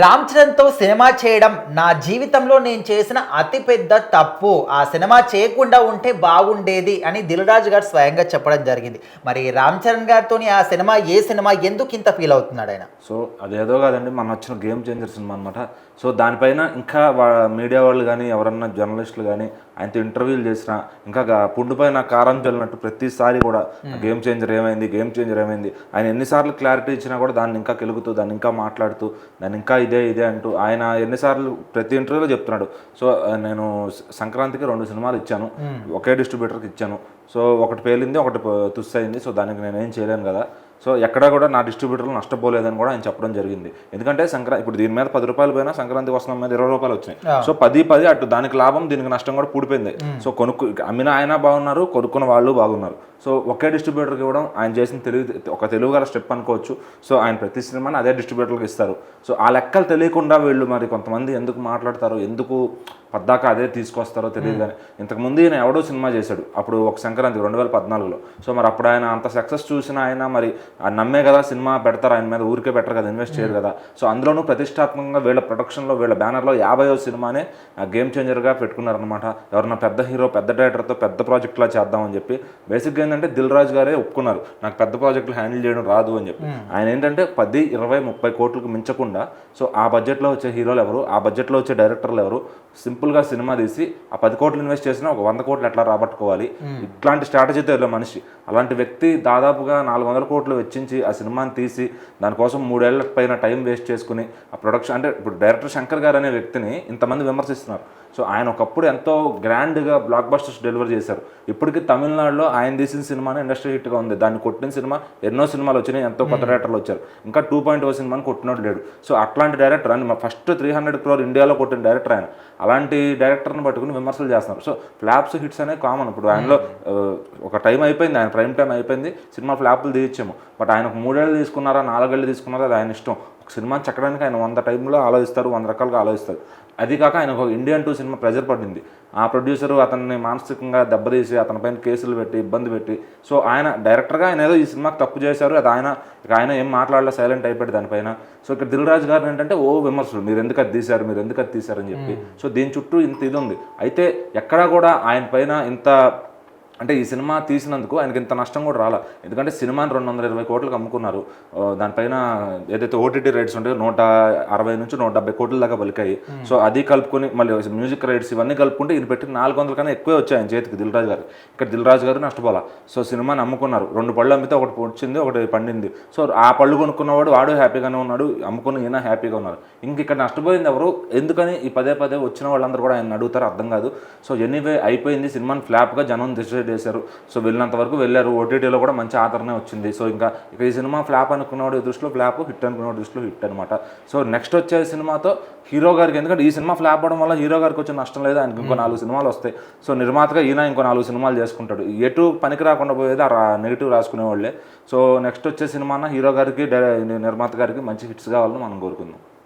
Ram చరణ్తో cinema చేయడం నా జీవితంలో నేను చేసిన అతిపెద్ద తప్పు. ఆ సినిమా చేయకుండా ఉంటే బాగుండేది అని దిల్రాజు గారు స్వయంగా చెప్పడం జరిగింది. మరి రామ్ చరణ్ గారితో ఆ సినిమా ఏ సినిమా ఎందుకు ఇంత ఫీల్ అవుతున్నాడు ఆయన? సో అదేదో కాదండి మన వచ్చిన గేమ్ చేంజర్ సినిమా అనమాట సో దానిపైన ఇంకా మీడియా వాళ్ళు కానీ ఎవరన్నా జర్నలిస్టులు కానీ ఆయనతో ఇంటర్వ్యూలు చేసిన ఇంకా పుండుపైన కారం చల్లినట్టు ప్రతిసారి కూడా గేమ్ చేంజర్ ఏమైంది గేమ్ చేంజర్ ఏమైంది ఆయన ఎన్నిసార్లు క్లారిటీ ఇచ్చినా కూడా దాన్ని ఇంకా కెలుగుతూ దాన్ని ఇంకా మాట్లాడుతూ దాన్ని ఇంకా ఇదే ఇదే అంటూ ఆయన ఎన్నిసార్లు ప్రతి ఇంటర్వ్యూలో చెప్తున్నాడు. సో నేను సంక్రాంతికి రెండు సినిమాలు ఇచ్చాను. ఒకే డిస్ట్రిబ్యూటర్కి ఇచ్చాను. సో ఒకటి పేలింది ఒకటి తుస్సు అయింది సో దానికి నేనేం చేయలేను కదా. సో ఎక్కడా కూడా నా డిస్ట్రిబ్యూటర్లు నష్టపోలేదని కూడా ఆయన చెప్పడం జరిగింది. ఎందుకంటే సంక్రాంతి ఇప్పుడు దీని మీద పది రూపాయలు పోయినా సంక్రాంతి వస్తున్న మీద ఇరవై రూపాయలు వచ్చినాయి. సో పది పది అటు దానికి లాభం దీనికి నష్టం కూడా పూడిపోయింది. సో కొనుక్కు అమ్మిన ఆయన బాగున్నారు కొనుక్కున్న వాళ్ళు బాగున్నారు. సో ఒకే డిస్ట్రిబ్యూటర్కి ఇవ్వడం ఆయన చేసిన తెలివి ఒక తెలుగు గల స్టెప్ అనుకోవచ్చు. సో ఆయన ప్రతి సినిమాని అదే డిస్ట్రిబ్యూటర్కి ఇస్తారు. సో ఆ లెక్కలు తెలియకుండా వీళ్ళు మరి కొంతమంది ఎందుకు మాట్లాడతారో ఎందుకు పద్దాక అదే తీసుకొస్తారో తెలియదు కానీ ఇంతకుముందు ఈయన ఎవడో సినిమా చేశాడు. అప్పుడు ఒక సంక్రాంతి రెండు వేల పద్నాలుగులో. సో మరి అప్పుడు ఆయన అంత సక్సెస్ చూసిన ఆయన మరి ఆ నమ్మే కదా సినిమా పెడతారు ఆయన మీద ఊరికే బెటర్ కదా ఇన్వెస్ట్ చేయరు కదా. సో అందులోనూ ప్రతిష్టాత్మకంగా వీళ్ళ ప్రొడక్షన్లో వీళ్ళ బ్యానర్లో యాభైవ సినిమానే గేమ్ చేంజర్గా పెట్టుకున్నారనమాట ఎవరన్నా పెద్ద హీరో పెద్ద డైరెక్టర్తో పెద్ద ప్రాజెక్ట్లా చేద్దామని చెప్పి బేసిక్గా ఏంటంటే దిల్ రాజు గారే ఒప్పుకున్నారు. నాకు పెద్ద ప్రాజెక్టులు హ్యాండిల్ చేయడం రాదు అని చెప్పి. ఆయన ఏంటంటే పది ఇరవై ముప్పై కోట్లకు మించకుండా సో ఆ బడ్జెట్లో వచ్చే హీరోలు ఎవరు ఆ బడ్జెట్లో వచ్చే డైరెక్టర్లు ఎవరు సింపుల్గా సినిమా తీసి ఆ పది కోట్లు ఇన్వెస్ట్ చేసినా ఒక వంద కోట్లు ఎట్లా రాబట్టుకోవాలి? ఇట్లాంటి స్ట్రాటజీతో వెళ్ళే మనిషి. అలాంటి వ్యక్తి దాదాపుగా నాలుగు వందల కోట్లు వెచ్చించి ఆ సినిమాని తీసి దానికోసం మూడేళ్ళ పైన టైం వేస్ట్ చేసుకుని ఆ ప్రొడక్షన్ అంటే ఇప్పుడు డైరెక్టర్ శంకర్ గారు అనే వ్యక్తిని ఇంతమంది విమర్శిస్తున్నారు. సో ఆయన ఒకప్పుడు ఎంతో గ్రాండ్గా బ్లాక్ బస్టర్స్ డెలివర్ చేశారు. ఇప్పటికీ తమిళనాడులో ఆయన తీసిన సినిమానే ఇండస్ట్రీ హిట్గా ఉంది. దాన్ని కొట్టిన సినిమా ఎన్నో సినిమాలు వచ్చినాయి ఎంతో కొత్త డైరెక్టర్లు వచ్చారు. ఇంకా టూ పాయింట్ ఓ సినిమాని కొట్టినోడు లేడు. సో అట్లాంటి డైరెక్టర్ అని ఫస్ట్ త్రీ హండ్రెడ్ క్రోర్ ఇండియాలో కొట్టిన డైరెక్టర్ ఆయన. అలాంటి డైరెక్టర్ని పట్టుకుని విమర్శలు చేస్తున్నారు. సో ఫ్లాప్స్ హిట్స్ అనేవి కామన్ ఇప్పుడు ఆయనలో ఒక టైం అయిపోయింది. ఆయన ప్రైమ్ టైం అయిపోయింది. సినిమా ఫ్లాప్లు తీయచ్చాము. బట్ ఆయన మూడేళ్ళు తీసుకున్నారా నాలుగేళ్ళు తీసుకున్నారా అది ఆయన ఇష్టం. ఒక సినిమాని చెక్కడానికి ఆయన వంద టైంలో ఆలోచిస్తారు వంద రకాలుగా ఆలోచిస్తారు. అది కాక ఆయన ఒక ఇండియన్ టూ సినిమా ప్రెజర్ పడింది. ఆ ప్రొడ్యూసర్ అతన్ని మానసికంగా దెబ్బతీసి అతని పైన కేసులు పెట్టి ఇబ్బంది పెట్టి సో ఆయన డైరెక్టర్గా ఆయన ఏదో ఈ సినిమాకి తప్పు చేశారు అది ఆయన ఇక ఆయన ఏం మాట్లాడలే సైలెంట్ అయిపోయాడు దానిపైన సో ఇక్కడ దిల్ రాజు గారు ఏంటంటే ఓ విమర్శలు మీరు ఎందుకు అది తీశారు మీరు ఎందుకు అది తీశారని చెప్పి. సో దీని చుట్టూ ఇంత ఇది ఉంది. అయితే ఎక్కడా కూడా ఆయన పైన ఇంత అంటే ఈ సినిమా తీసినందుకు ఆయనకి ఇంత నష్టం కూడా రాలా. ఎందుకంటే సినిమాని రెండు వందల ఇరవై కోట్లకు అమ్ముకున్నారు. దానిపైన ఏదైతే ఓటీటీ రేట్స్ ఉంటాయో నూట అరవై నుంచి నూట డెబ్బై కోట్ల దాకా బలికాయి సో అది కలుపుకొని మళ్ళీ మ్యూజిక్ రైట్స్ ఇవన్నీ కలుపుకుంటే ఇది పెట్టి నాలుగు వందల కన్నా ఎక్కువే వచ్చాయి ఆయన చేతికి దిల్ రాజు గారు. ఇక్కడ దిల్ రాజు గారు నష్టపోలా. సో సినిమాని అమ్ముకున్నారు. రెండు పళ్ళు అమ్మితే ఒకటి వచ్చింది ఒకటి పండింది. సో ఆ పళ్ళు కొనుక్కున్నవాడు వాడు హ్యాపీగానే ఉన్నాడు. అమ్ముకున్న ఈయన హ్యాపీగా ఉన్నారు. ఇంక ఇక్కడ నష్టపోయింది ఎవరు? ఎందుకని ఈ పదే పదే వచ్చిన వాళ్ళందరూ కూడా ఆయన అడుగుతారు అర్థం కాదు. సో ఎనీవే అయిపోయింది. సినిమాని ఫ్లాప్గా జనం డిసైడ్ చేశారు సో వెళ్ళినంత వరకు వెళ్ళారు. ఓటీటీలో కూడా మంచి ఆదరణ వచ్చింది. సో ఇంకా ఇక ఈ సినిమా ఫ్లాప్ అనుకున్నవాడు దృష్టిలో ఫ్లాప్ హిట్ అనుకున్నవాడు దృష్టిలో హిట్ అనమాట సో నెక్స్ట్ వచ్చే సినిమాతో హీరో గారికి ఎందుకంటే ఈ సినిమా ఫ్లాప్ అవడం వల్ల హీరో గారికి వచ్చే నష్టం లేదు ఆయనకి ఇంకో నాలుగు సినిమాలు వస్తాయి. సో నిర్మాతగా ఈయన ఇంకో నాలుగు సినిమాలు చేసుకుంటాడు. ఎటు పనికి రాకుండా పోయేది ఆ నెగిటివ్ రాసుకునే వాళ్ళే సో నెక్స్ట్ వచ్చే సినిమాన హీరో గారికి నిర్మాత గారికి మంచి హిట్స్ కావాలని మనం కోరుకుందాం.